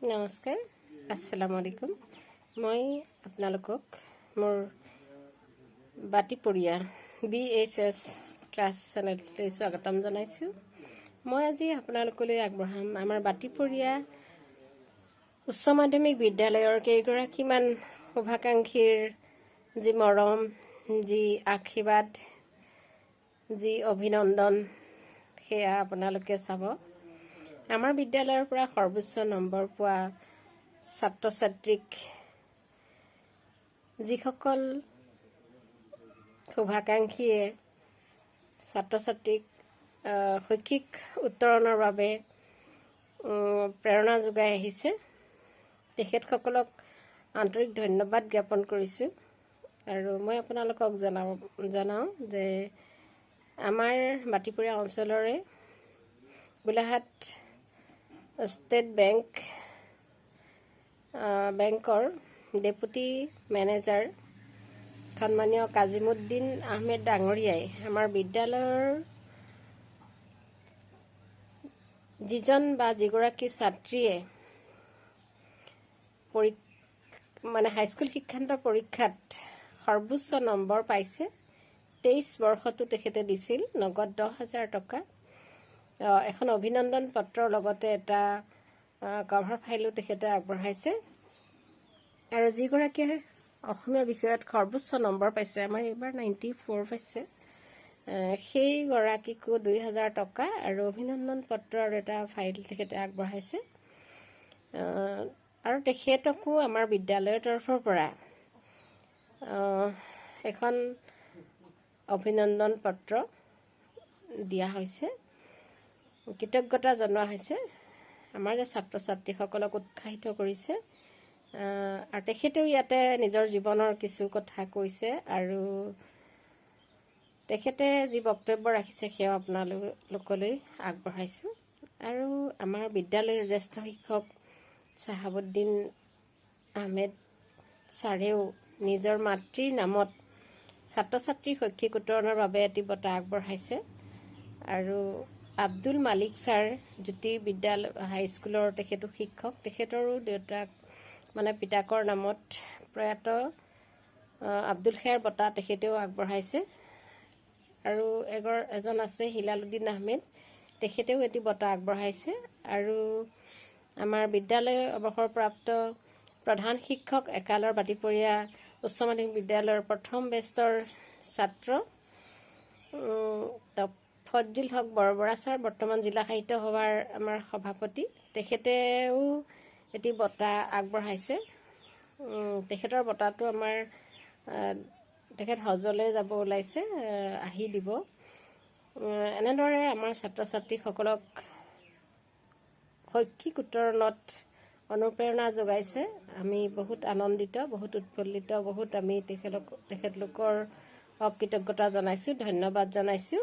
নমস্কাৰ আসসালামু আলাইকুম। মই আপোনালোকক মোৰ বাতিপৰীয়া বি এইচ এছ ক্লাছ চেনেলটোলৈ স্বাগতম জনাইছোঁ। মই আজি আপোনালোকলৈ আগবঢ়াম আমাৰ বাতিপৰীয়া উচ্চ মাধ্যমিক বিদ্যালয়ৰ কেইগৰাকীমান শুভাকাংক্ষীৰ যি মৰম যি আশীৰ্বাদ যি অভিনন্দন সেয়া আপোনালোকে চাব। আমাৰ বিদ্যালয়ৰ পৰা সৰ্বোচ্চ নম্বৰ পোৱা ছাত্ৰ ছাত্ৰীক যিসকল শুভাকাংক্ষীয়ে ছাত্ৰ ছাত্ৰীক শৈক্ষিক উত্তৰণৰ বাবে প্ৰেৰণা যোগাই আহিছে তেখেতসকলক আন্তৰিক ধন্যবাদ জ্ঞাপন কৰিছোঁ। আৰু মই আপোনালোকক জনাব জনাওঁ যে আমাৰ বাতিপুৰীয়া অঞ্চলৰে গোলাঘাট ষ্টেট বেংক বেংকৰ ডেপুটি মেনেজাৰ সন্মানীয় কাজিমুদ্দিন আহমেদ ডাঙৰীয়াই আমাৰ বিদ্যালয়ৰ যিজন বা যিগৰাকী ছাত্ৰীয়ে মানে হাইস্কুল শিক্ষান্ত পৰীক্ষাত সৰ্বোচ্চ নম্বৰ পাইছে তেইছ বৰ্ষতো তেখেতে দিছিল নগদ দহ হাজাৰ টকা। এখন অভিনন্দন পত্ৰৰ লগতে এটা কভাৰ ফাইলো তেখেতে আগবঢ়াইছে। আৰু যিগৰাকীয়ে অসমীয়া বিষয়ত সৰ্বোচ্চ নম্বৰ পাইছে আমাৰ এইবাৰ নাইণ্টি ফ'ৰ পাইছে সেইগৰাকীকো দুই হাজাৰ টকা আৰু অভিনন্দন পত্ৰৰ এটা ফাইল তেখেতে আগবঢ়াইছে। আৰু তেখেতকো আমাৰ বিদ্যালয়ৰ তৰফৰ পৰা এখন অভিনন্দন পত্ৰ দিয়া হৈছে। কৃতজ্ঞতা জনোৱা হৈছে। আমাৰ যে ছাত্ৰ ছাত্ৰীসকলক উৎসাহিত কৰিছে। আৰু তেখেতেও ইয়াতে নিজৰ জীৱনৰ কিছু কথা কৈছে আৰু তেখেতে যি বক্তব্য ৰাখিছে সেয়া আপোনালোকলৈ আগবঢ়াইছোঁ। আৰু আমাৰ বিদ্যালয়ৰ জ্যেষ্ঠ শিক্ষক চাহাবুদ্দিন আহমেদ ছাৰেও নিজৰ মাতৃৰ নামত ছাত্ৰ ছাত্ৰীৰ শৈক্ষিক উত্তৰণৰ বাবে এটি বঁটা আগবঢ়াইছে। আৰু আব্দুল মালিক ছাৰ জ্যোতি বিদ্যালয় হাইস্কুলৰ তেখেতো শিক্ষক। তেখেতৰো দেউতাক মানে পিতাকৰ নামত প্ৰয়াত আব্দুল খেৰ বঁটা তেখেতেও আগবঢ়াইছে। আৰু এগৰ এজন আছে হিলালুদ্দিন আহমেদ তেখেতেও এটি বঁটা আগবঢ়াইছে। আৰু আমাৰ বিদ্যালয় অৱসৰপ্ৰাপ্ত প্ৰধান শিক্ষক একালৰ বাতিপৰীয়া উচ্চ মাধ্যমিক বিদ্যালয়ৰ প্ৰথম বেষ্টৰ ছাত্ৰ ফজল হক বৰবৰা ছাৰ বৰ্তমান জিলা সাহিত্য সভাৰ আমাৰ সভাপতি। তেখেতেও এটি বঁটা আগবঢ়াইছে। তেখেতৰ বঁটাটো আমাৰ তেখেত হজলৈ যাব ওলাইছে আহ, দিব। এনেদৰে আমাৰ ছাত্ৰ ছাত্ৰীসকলক শৈক্ষিক উত্তৰণত অনুপ্ৰেৰণা যোগাইছে। আমি বহুত আনন্দিত বহুত উৎফুল্লিত বহুত আমি তেখেতক তেখেতলোকৰ কৃতজ্ঞতা জনাইছোঁ ধন্যবাদ জনাইছোঁ।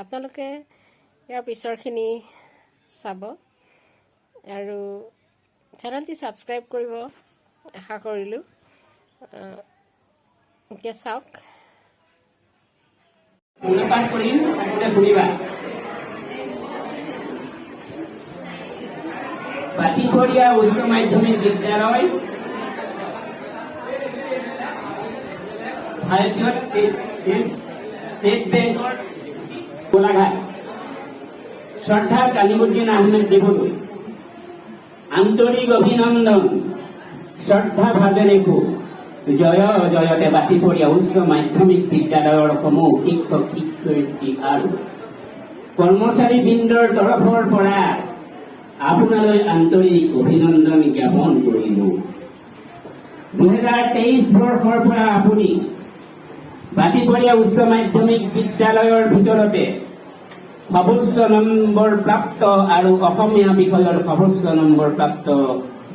আপোনালোকে ইয়াৰ পিছৰখিনি চাব আৰু চেনেলটি ছাবস্ক্ৰাইব কৰিব, আশা কৰিলোঁ। এতিয়া চাওক। উচ্চ মাধ্যমিক বিদ্যালয়। ভাৰতীয় ষ্টেট বেংকৰ গোলাঘাট শ্ৰদ্ধা কালিমুদ্দিন আহমেদ দেৱলৈ আন্তৰিক অভিনন্দন শ্ৰদ্ধা ভাজনেকো। জয় জয়তে উচ্চ মাধ্যমিক বিদ্যালয়ৰ সমূহ শিক্ষক শিক্ষয়িত্ৰী আৰু কৰ্মচাৰী বৃন্দৰ তৰফৰ পৰা আপোনালৈ আন্তৰিক অভিনন্দন জ্ঞাপন কৰিলো। দুহেজাৰ তেইছ বৰ্ষৰ পৰা আপুনি বাতিপৰীয়া উচ্চ মাধ্যমিক বিদ্যালয়ৰ ভিতৰতে সৰ্বোচ্চ নম্বৰ প্ৰাপ্ত আৰু অসমীয়া বিষয়ৰ সৰ্বোচ্চ নম্বৰ প্ৰাপ্ত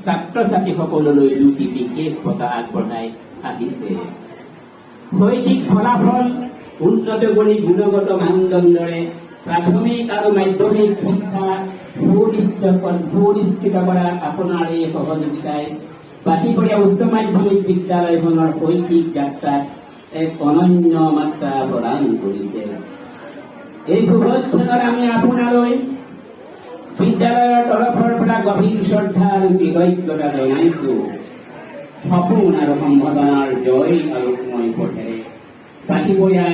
ছাত্ৰ ছাত্ৰীসকললৈ দুটি বিশেষ বঁটা আগবঢ়াই আহিছে। শৈক্ষিক ফলাফল, উন্নত কৰি গুণগত মানদণ্ডৰে প্ৰাথমিক আৰু মাধ্যমিক শিক্ষা সুনিশ্চিত কৰা আপোনাৰ এই সহযোগিতাই বাতিপৰীয়া উচ্চ মাধ্যমিক বিদ্যালয়খনৰ শৈক্ষিক যাত্ৰাত এক অনন্য মাত্ৰা প্ৰদান কৰিছে এই শুভক্ষণত আমি আপোনালৈ বিদ্যালয়ৰ তৰফৰ পৰা গভীৰ শ্ৰদ্ধা আৰু কৃতজ্ঞতা জনাইছো। সপোন আৰু সম্ভাৱনাৰ জয় আৰু মই পথেৰে পাতিবৰীয়া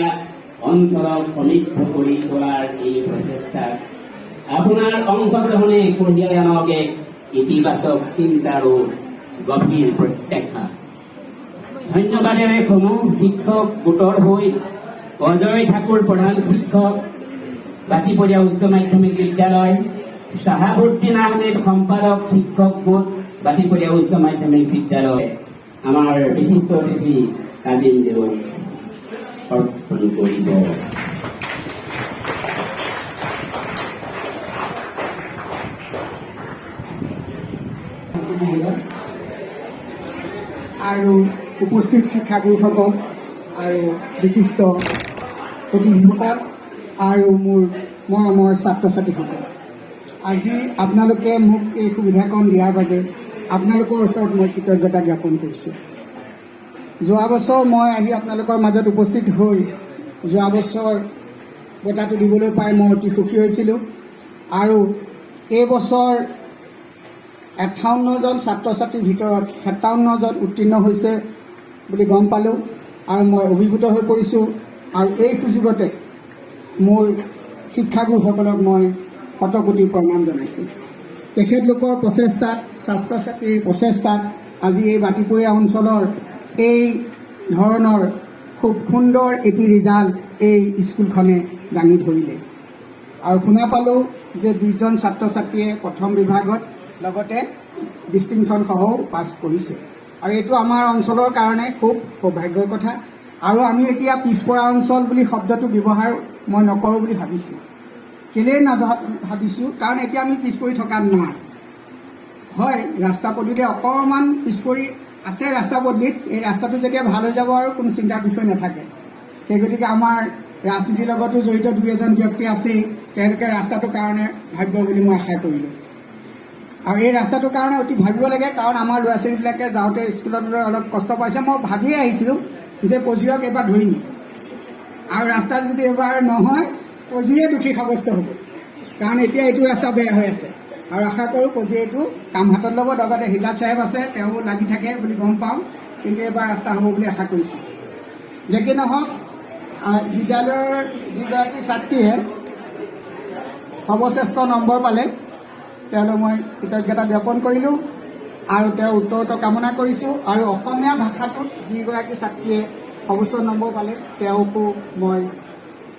অঞ্চলক সমৃদ্ধ কৰি তোলাৰ এই প্ৰচেষ্টাত আপোনাৰ অংশগ্ৰহণে কঢ়িয়াই আনক ইতিবাচক চিন্তা আৰু গভীৰ প্ৰত্যাখ্যা ধন্যবাদেৰে সমূহ শিক্ষক গোটৰ হৈ অজয় ঠাকুৰ প্ৰধান শিক্ষক বাতিপৰীয়া উচ্চ মাধ্যমিক বিদ্যালয়, শাহাবুদ্দিন আহমেদ সম্পাদক শিক্ষক গোট বাতিপৰীয়া উচ্চ মাধ্যমিক বিদ্যালয়। আমাৰ বিশিষ্ট অতিথি কাজিম দেৱক অৰ্পণ কৰিব আৰু উপস্থিত শিক্ষাগুৰুসকল আৰু বিশিষ্ট অতিথিসকল আৰু মোৰ মৰমৰ ছাত্ৰ ছাত্ৰীসকল আজি আপোনালোকে মোক এই সুবিধাকণ দিয়াৰ বাবে আপোনালোকৰ ওচৰত মই কৃতজ্ঞতা জ্ঞাপন কৰিছোঁ। যোৱা বছৰ মই আহি আপোনালোকৰ মাজত উপস্থিত হৈ যোৱা বছৰ বঁটাটো দিবলৈ পাই মই অতি সুখী হৈছিলোঁ আৰু এই বছৰ একাৱন্নজন ছাত্ৰ ছাত্ৰীৰ ভিতৰত সাতাৱন্নজন উত্তীৰ্ণ হৈছে বুলি গম পালোঁ আৰু মই অভিভূত হৈ পৰিছোঁ আৰু এই সুযোগতে মোৰ শিক্ষাগুৰুসকলক মই শতকোটি প্ৰণাম জনাইছোঁ। তেখেতলোকৰ প্ৰচেষ্টাত ছাত্ৰ ছাত্ৰীৰ প্ৰচেষ্টাত আজি এই বাতিপুৰীয়া অঞ্চলৰ এই ধৰণৰ খুব সুন্দৰ এটি ৰিজাল্ট এই স্কুলখনে দাঙি ধৰিলে। আৰু শুনা পালোঁ যে বিছজন ছাত্ৰ ছাত্ৰীয়ে প্ৰথম বিভাগত লগতে ডিষ্টিংশ্যন সহও পাছ কৰিছে। আৰু এইটো আমাৰ অঞ্চলৰ কাৰণে খুব সৌভাগ্যৰ কথা। আৰু আমি এতিয়া পিছপৰা অঞ্চল বুলি শব্দটো ব্যৱহাৰ মই নকৰোঁ বুলি ভাবিছোঁ। কেলেই নাভা ভাবিছোঁ? কাৰণ এতিয়া আমি পিছ পৰি থকা নাই হয় ৰাস্তা পদূলি অকণমান পিছ পৰি আছে ৰাস্তা পদূলিত। এই ৰাস্তাটো যেতিয়া ভাল হৈ যাব আৰু কোনো চিন্তাৰ বিষয় নাথাকে। সেই গতিকে আমাৰ ৰাজনীতিৰ লগতো জড়িত দুই এজন ব্যক্তি আছেই। তেওঁলোকে ৰাস্তাটোৰ কাৰণে ভাবিব বুলি মই আশা কৰিলোঁ। আৰু এই ৰাস্তাটোৰ কাৰণে অতি ভাবিব লাগে কাৰণ আমাৰ ল'ৰা ছোৱালীবিলাকে যাওঁতে স্কুললৈ অলপ কষ্ট পাইছে। মই ভাবিয়ে আহিছিলোঁ যে পজিৰক এইবাৰ ধৰিম আৰু ৰাস্তা যদি এইবাৰ নহয় পজিয়ে দোষী সাব্যস্ত হ'ব। কাৰণ এতিয়া এইটো ৰাস্তা বেয়া হৈ আছে। আৰু আশা কৰোঁ পজিয়ে এইটো কাম হাতত ল'ব। লগতে হিলাত চাহেব আছে তেওঁ লাগি থাকে বুলি গম পাওঁ। কিন্তু এইবাৰ ৰাস্তা হ'ব বুলি আশা কৰিছোঁ। যে কি নহওক বিদ্যালয়ৰ যিগৰাকী ছাত্ৰীয়ে সৰ্বশ্ৰেষ্ঠ নম্বৰ পালে তেওঁলৈ মই কৃতজ্ঞতা জ্ঞাপন কৰিলোঁ আৰু তেওঁৰ উত্তৰটো কামনা কৰিছোঁ আৰু অসমীয়া ভাষাটোত যিগৰাকী ছাত্ৰীয়ে সৰ্বোচ্চ নম্বৰ পালে তেওঁকো মই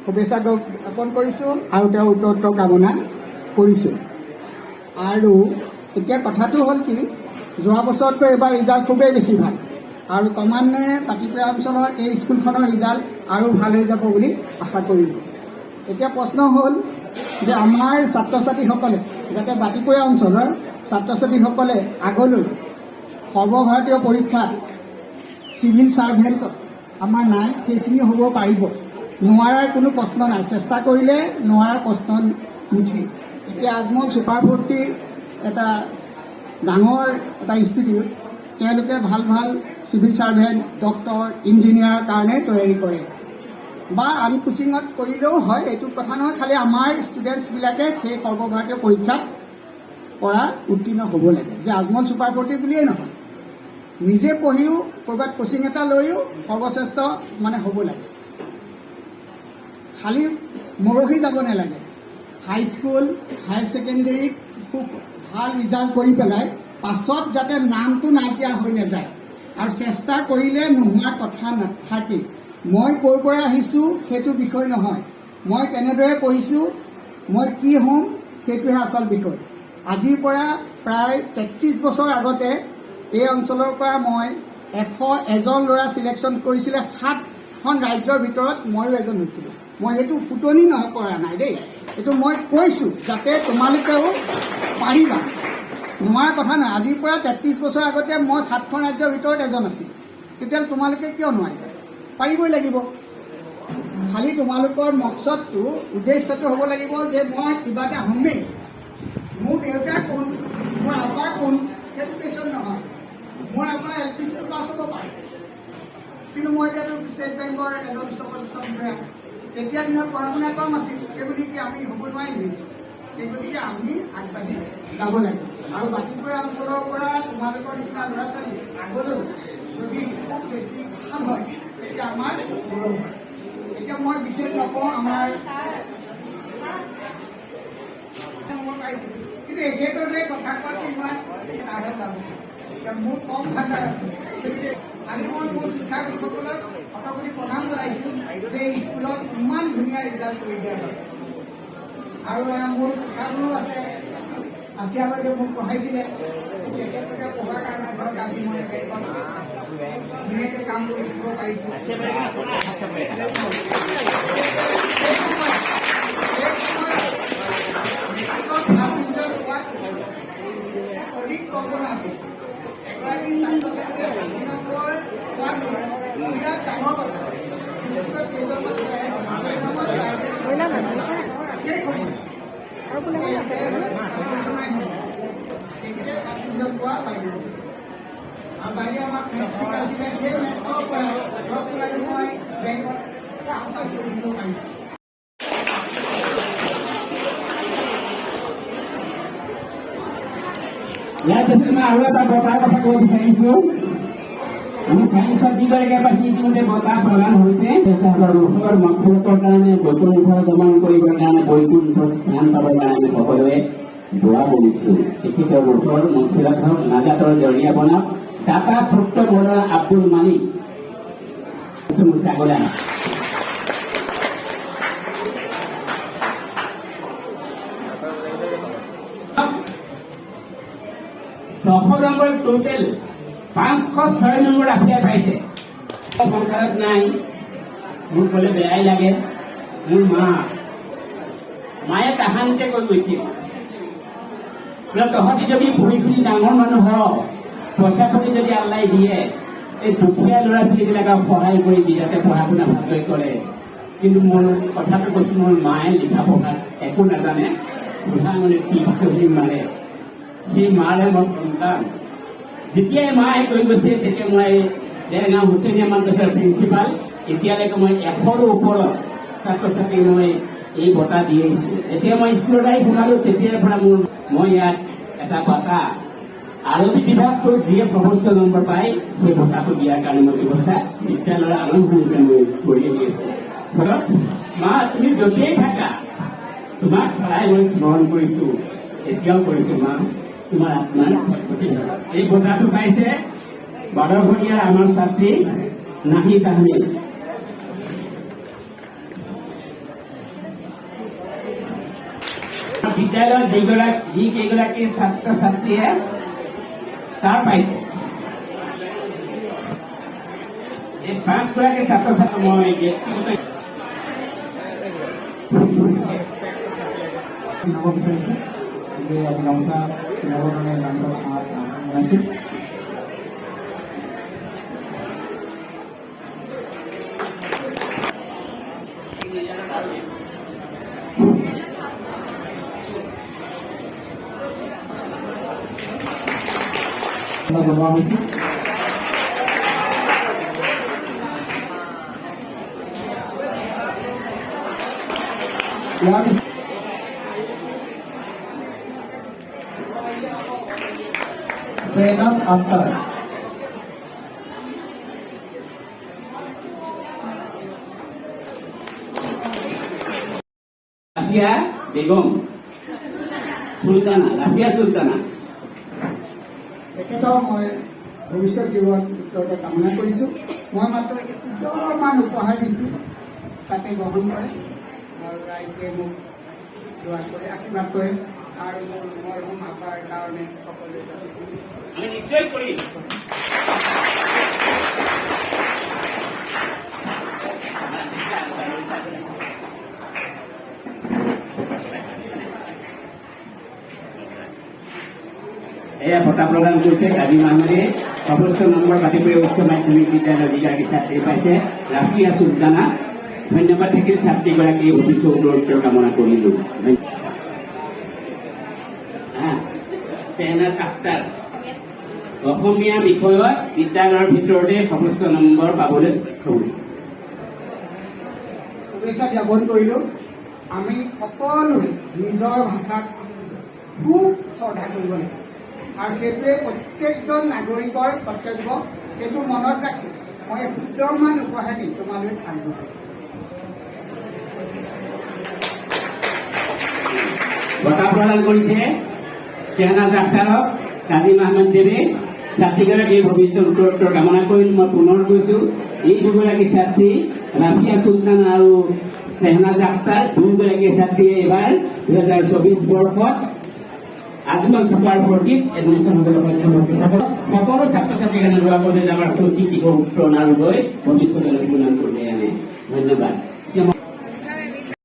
শুভেচ্ছা জ্ঞাপন কৰিছোঁ আৰু তেওঁৰ উত্তৰটো কামনা কৰিছোঁ। আৰু এতিয়া কথাটো হ'ল কি যোৱা বছৰতকৈ এইবাৰ ৰিজাল্ট খুবেই বেছি ভাল আৰু ক্ৰমান্বয়ে পাতিপুৰা অঞ্চলৰ এই স্কুলখনৰ ৰিজাল্ট আৰু ভাল হৈ যাব বুলি আশা কৰিলোঁ। এতিয়া প্ৰশ্ন হ'ল যে আমাৰ ছাত্ৰ ছাত্ৰীসকলে যাতে বাতিপুৰা অঞ্চলৰ ছাত্ৰ ছাত্ৰীসকলে আগলৈ সৰ্বভাৰতীয় পৰীক্ষাত চিভিল ছাৰ্ভেণ্টত আমাৰ নাই, সেইখিনি হ'ব পাৰিব। নোৱাৰাৰ কোনো প্ৰশ্ন নাই। চেষ্টা কৰিলে নোৱাৰাৰ প্ৰশ্ন নুঠে। এতিয়া আজমল ছুপাৰ ফৰ্টিৰ এটা ডাঙৰ এটা ইনষ্টিটিউট, তেওঁলোকে ভালো ভালো চিভিল ছাৰ্ভেণ্ট ডক্তৰ ইঞ্জিনিয়াৰৰ কাৰণে তৈয়াৰী কৰে। বা আন কোচিঙত কৰিলেও হয়, এইটো কথা নহয়, খালি আমাৰ ষ্টুডেণ্টছবিলাকে সেই সৰ্বভাৰতীয় পৰীক্ষাত পৰা উত্তীৰ্ণ হ'ব লাগে, যে আজমল ছুপাৰ ফৰ্টি বুলিয়েই নহয়। নিজে পঢ়িও, ক'ৰবাত কোচিং এটা লৈও সৰ্বশ্ৰেষ্ঠ মানে হ'ব লাগে। খালি মৰহি যাব নালাগে। হাইস্কুল হায়াৰ ছেকেণ্ডেৰীত খুব ভালো ৰিজাল্ট কৰি পেলাই পাছত যাতে নামটো নাইকিয়া হৈ নাযায়। আৰু চেষ্টা কৰিলে নোহোৱাৰ কথা নাথাকে মই ক'ৰ পৰা আহিছোঁ সেইটো বিষয় নহয়। মই কেনেদৰে পঢ়িছোঁ মই কি হ'ম সেইটোহে আচল বিষয়। আজিৰ পৰা প্ৰায় তেত্ৰিছ বছৰ আগতে এই অঞ্চলৰ পৰা মই এশ এজন ল'ৰা চিলেকশ্যন কৰিছিলে সাতখন ৰাজ্যৰ ভিতৰত ময়ো এজন হৈছিলোঁ। মই সেইটো ফুটনি নহয় কৰা নাই দেই। এইটো মই কৈছোঁ যাতে তোমালোকেও পাৰিবা। নোৱাৰা কথা নাই। আজিৰ পৰা তেত্ৰিছ বছৰ আগতে মই সাতখন ৰাজ্যৰ ভিতৰত এজন আছিল। তেতিয়াহ'লে তোমালোকে কিয় নোৱাৰিবা? পাৰিবই লাগিব। খালি তোমালোকৰ মকচদটো উদ্দেশ্যটো হ'ব লাগিব যে মই কিবা এটা হ'মেই। মোৰ দেউতা কোন, মোৰ আব্বা কোন, সেইটো কুৱেশ্যন নহয়। মোৰ আপোনাৰ এল পি স্কুল পাছ হ'ব পাৰে। কিন্তু মই এতিয়াতো ষ্টেট বেংকৰ এজন বিষয়া তেতিয়া দিনত পঢ়া শুনা কম আছিল। সেইবুলি কি আমি হ'ব নোৱাৰিম। সেই গতিকে আমি আগবাঢ়ি যাব লাগে। আৰু বাকীপুৰা অঞ্চলৰ পৰা তোমালোকৰ নিচিনা ল'ৰা ছোৱালী আগলৈও যদি খুব বেছি ভালো হয় তেতিয়া আমাৰ গৌৰৱ হয় এতিয়া মই বিশেষ নকওঁ, আমাৰ কিন্তু একেদৰে কথা কোৱাটো ইমান আহে এতিয়া মোৰ কম ভাণ্ডাৰ আছে। গতিকে কালি মই মোৰ শিক্ষাৰ্থীসকলক শতকোটি প্ৰদান জনাইছোঁ যে স্কুলত ইমান ধুনীয়া ৰিজাল্ট কৰি দিয়া আৰু মোৰ শিক্ষাগুৰু আছে আছিয়া বাইদেউ মোক পঢ়াইছিলে পঢ়াৰ কাৰণে ধৰক আজি মই ধুনীয়াকৈ কাম কৰি শিকিব পাৰিছোঁ। অধিক কল্পনা আছিল এগৰাকী ছাত্ৰ ছাত্ৰীয়ে ষাঠি নম্বৰ পোৱাত বিৰাট ডাঙৰ কথা স্কুলত কেইজনমান সেই সময়ত পাইছে সেই সময়ত পোৱা বাইদেউ আৰু পিছত মই আৰু এটা বঁটাৰ কথা ক'ব বিচাৰিছোঁ আমি চায়েন্সত যিগৰাকীয়ে পাইছে ইতিমধ্যে বঁটা প্ৰদান হৈছে ৰোগৰ মকচুলতৰ কাৰণে বৈকুণ্ঠ গমন কৰিবৰ কাৰণে বৈকুণ্ঠ স্থান পাবৰ কাৰণে আমি সকলোৱে দোৱা কৰিছোঁ তেখেতৰ ৰোগৰ হওক নাজাতৰ জৰিয়া বনাওক দাতা পুত্ৰ বৰা আব্দুল মালিক আগলৈ ছশ নম্বৰ টোটেল পাঁচশো ছয় নম্বৰ ৰাফিয়াই পাইছে। নাই। মোৰ ক'লে বেয়াই লাগে। মোৰ মা। মায়ে তাহানিতে কৈ গৈছিল। বোলে তহঁতি যদি পঢ়ি শুনি ডাঙৰ মানুহ হ। পইচা পাতি যদি আল্লাই দিয়ে, এই দুখীয়া ল'ৰা ছোৱালীবিলাকক সহায় কৰিবি যাতে পঢ়া শুনা ভালকৈ কৰে। কিন্তু মোৰ কথাটো কৈছোঁ, মোৰ মায়ে লিখা পঢ়াত একো নাজানে। বুঢ়া মানে টিপ চহি মাৰে। সেই মাৰে মই সন্তান যেতিয়াই মায়ে কৈ গৈছে, তেতিয়া মই দেৰগাঁও হুচেনীয়া মাদ্ৰাছাৰ প্ৰিন্সিপাল, এতিয়ালৈকে মই এশৰো ওপৰত ছাত্ৰ ছাত্ৰীক মই এই বঁটা দি আহিছোঁ। যেতিয়া মই স্কুলত আহি সোমালোঁ, তেতিয়াৰ পৰা মোৰ মই ইয়াত এটা বঁটা আৰবী বিভাগটোত যিয়ে সৰ্বোচ্চ নম্বৰ পায়, সেই বঁটাটো দিয়াৰ কাৰণে ব্যৱস্থা বিদ্যালয়ৰ আৰম্ভণিতে মই কৰি আহি আছোঁ মা, তুমি য'তেই থাকা, তোমাক সদায় মই স্মৰণ কৰিছোঁ, এতিয়াও কৰিছোঁ, মা, তোমাৰ আত্মাৰ সদ্গতি এই বঁটাটো পাইছে বাৰঘৰীয়াৰ আমাৰ ছাত্ৰী নাহি তাহমিল বিদ্যালয়ত যিগৰাকী যি কেইগৰাকী ছাত্ৰ ছাত্ৰীয়ে स्टार्ट भाई से ये पांच कुरा के सत्र सत्र होएंगे नवम से नवम सा नवम में नंबर आठ नंबर পিছত Zenas লাফিয়া বেগম। চুলতানা লাফিয়া চুলতানা তেখেতক মই ভৱিষ্যত জীৱনত উত্তৰতে কামনা কৰিছোঁ। মই মাত্ৰ কেইটামান উপহাৰ দিছোঁ। তাতে গ্ৰহণ কৰে। ৰাইজে মোক দোৱা কৰে আশীৰ্বাদ কৰে আৰু মোৰ মৰম আপাৰ কাৰণে সকলোৱে আমি নিশ্চয় কৰিম। এয়া বঁটা প্ৰদান কৰিছে কাজী মাহমুদে। সৰ্বোচ্চ নম্বৰ বাতিপুৰীয়া উচ্চ মাধ্যমিক বিদ্যালয়ৰ যিগৰাকী ছাত্ৰী পাইছে ৰাফিয়া চুলতানা ধন্যবাদ থাকিল ছাত্ৰীগৰাকী অফিচৰ উত্তৰ কামনা কৰিলোঁ। চেহনাজ আখতাৰ অসমীয়া বিষয়ত বিদ্যালয়ৰ ভিতৰতে সৰ্বোচ্চ নম্বৰ পাবলৈ হৈছে শুভেচ্ছা জ্ঞাপন কৰিলোঁ। আমি সকলোৱে নিজৰ ভাষাক খুব শ্ৰদ্ধা কৰিব লাগিব। আৰু সেইটোৱে প্ৰত্যেকজন নাগৰিকৰ কৰ্তব্য। সেইটো মনত ৰাখি মই সুন্দৰমান উপহাৰ দি তোমালৈ আগবঢ়াম বঁটা প্ৰদান কৰিছে শ্বেহনাজ আখতাৰক কাজিম আহমেদ দেৱে ছাত্ৰীগৰাকীৰ ভৱিষ্যত উত্তৰোত্তৰ কামনা কৰি মই পুনৰ কৈছো, এই দুগৰাকী ছাত্ৰী, ৰাছিয়া চুলতান আৰু শ্বেহনাজ আখতাৰ দুয়োগৰাকী ছাত্ৰীয়ে এইবাৰ দুহেজাৰ চৌবিছ বৰ্ষত আজীৱন ছপাৰ ফৰ্টিত এডমিশ্যন হ'বলৈ সক্ষম হৈছে সকলো ছাত্ৰ ছাত্ৰীৰ কাৰণে দোৱা কৰিলে আমাৰ শৈক্ষিক দিশৰ উত্তৰণ আৰু লৈ ভৱিষ্যতলৈ প্ৰদান কৰি আনে ধন্যবাদ।